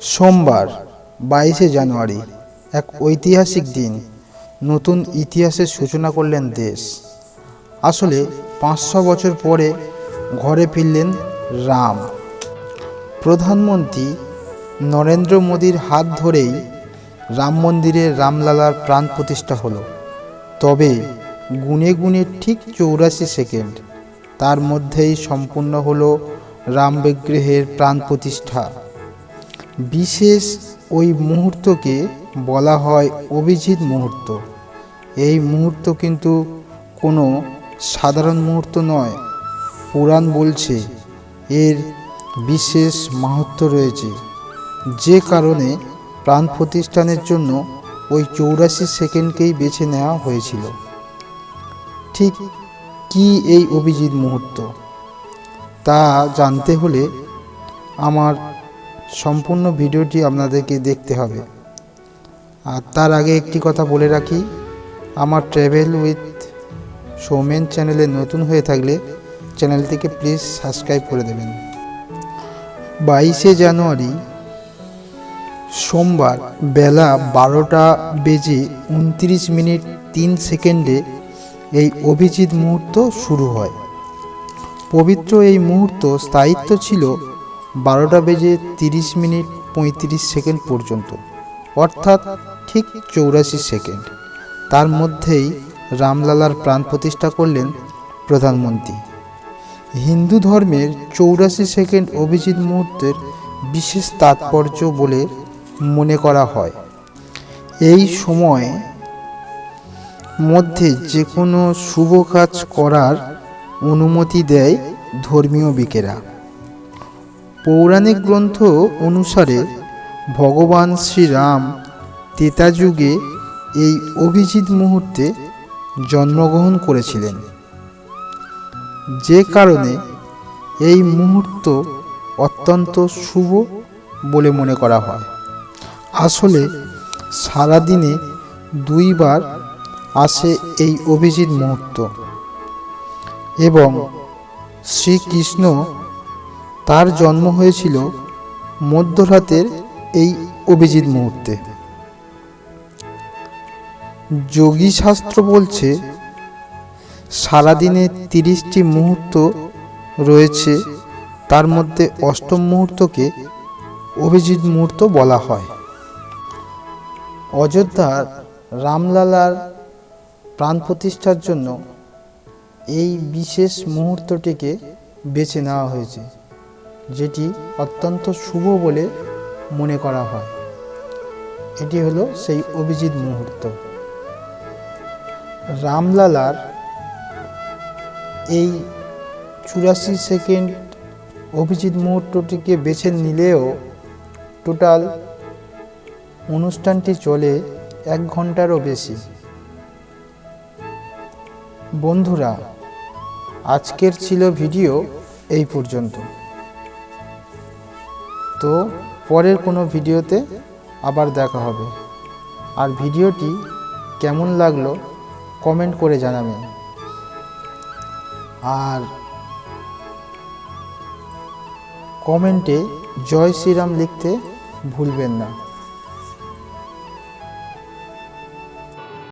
সোমবার, বাইশে জানুয়ারি, এক ঐতিহাসিক দিন। নতুন ইতিহাসের সূচনা করলেন দেশ। আসলে পাঁচশো বছর পরে ঘরে ফিরলেন রাম। প্রধানমন্ত্রী নরেন্দ্র মোদীর হাত ধরেই রাম মন্দিরে রামলালার প্রাণ প্রতিষ্ঠা হলো। তবে গুনে গুনে ঠিক চৌরাশি সেকেন্ড, তার মধ্যেই সম্পূর্ণ হলো রাম বিগ্রহের প্রাণ প্রতিষ্ঠা। বিশেষ ওই মুহূর্তকে বলা হয় অভিজিৎ মুহূর্ত। এই মুহূর্ত কিন্তু কোনো সাধারণ মুহূর্ত নয়, পুরাণ বলছে এর বিশেষ মাহাত্ম্য রয়েছে। যে কারণে প্রাণ প্রতিষ্ঠানের জন্য ওই চৌরাশি সেকেন্ডকেই বেছে নেওয়া হয়েছিল। ঠিক কি এই অভিজিৎ মুহূর্ত? তা জানতে হলে আমার সম্পূর্ণ ভিডিওটি আপনাদেরকে দেখতে হবে। আর তার আগে একটি কথা বলে রাখি, আমার ট্রাভেল উইথ সৌমেন চ্যানেলে নতুন হয়ে থাকলে চ্যানেলটিকে প্লিজ সাবস্ক্রাইব করে দেবেন। বাইশে জানুয়ারি, সোমবার বেলা বারোটা বেজে উনত্রিশ মিনিট তিন সেকেন্ডে এই অভিজিৎ মুহূর্ত শুরু হয়। পবিত্র এই মুহূর্ত স্থায়িত্ব ছিল বারোটা বেজে তিরিশ মিনিট পঁয়ত্রিশ সেকেন্ড পর্যন্ত, অর্থাৎ ঠিক চৌরাশি সেকেন্ড। তার মধ্যেই রামলালার প্রাণ প্রতিষ্ঠা করলেন প্রধানমন্ত্রী। হিন্দু ধর্মের চৌরাশি সেকেন্ড অভিজিৎ মুহূর্তের বিশেষ তাৎপর্য বলে মনে করা হয়। এই সময় মধ্যে যে কোনো শুভ কাজ করার অনুমতি দেয় ধর্মীয় বিকেরা। পৌরাণিক গ্রন্থ অনুসারে ভগবান শ্রীরাম তেতাযুগে এই অভিজিৎ মুহূর্তে জন্মগ্রহণ করেছিলেন। যে কারণে এই মুহূর্ত অত্যন্ত শুভ বলে মনে করা হয়। আসলে সারাদিনে দুইবার আসে এই অভিজিৎ মুহূর্ত এবং শ্রীকৃষ্ণ তার জন্ম হয়েছিল মধ্যরাতের এই অভিজিৎ মুহূর্তে। যোগী শাস্ত্র বলছে, সারাদিনে তিরিশটি মুহূর্ত রয়েছে, তার মধ্যে অষ্টম মুহূর্তকে অভিজিৎ মুহূর্ত বলা হয়। অযোধ্যার রামলালার প্রাণ প্রতিষ্ঠার জন্য এই বিশেষ মুহূর্তটিকে বেছে নেওয়া হয়েছে। যেটি অত্যন্ত শুভ বলে মনে করা হয়। এটি হলো সেই অভিজিৎ মুহূর্ত। রামলালার এই চুরাশি সেকেন্ড অভিজিৎ মুহূর্তটিকে বেছে নিলেও টোটাল অনুষ্ঠানটি চলে এক ঘন্টারও বেশি। বন্ধুরা, আজকের ছিল ভিডিও এই পর্যন্ত। তো পরের কোনো ভিডিওতে আবার দেখা হবে। আর ভিডিওটি কেমন লাগল কমেন্ট করে জানাবেন। আর কমেন্টে জয় শ্রীরাম লিখতে ভুলবেন না।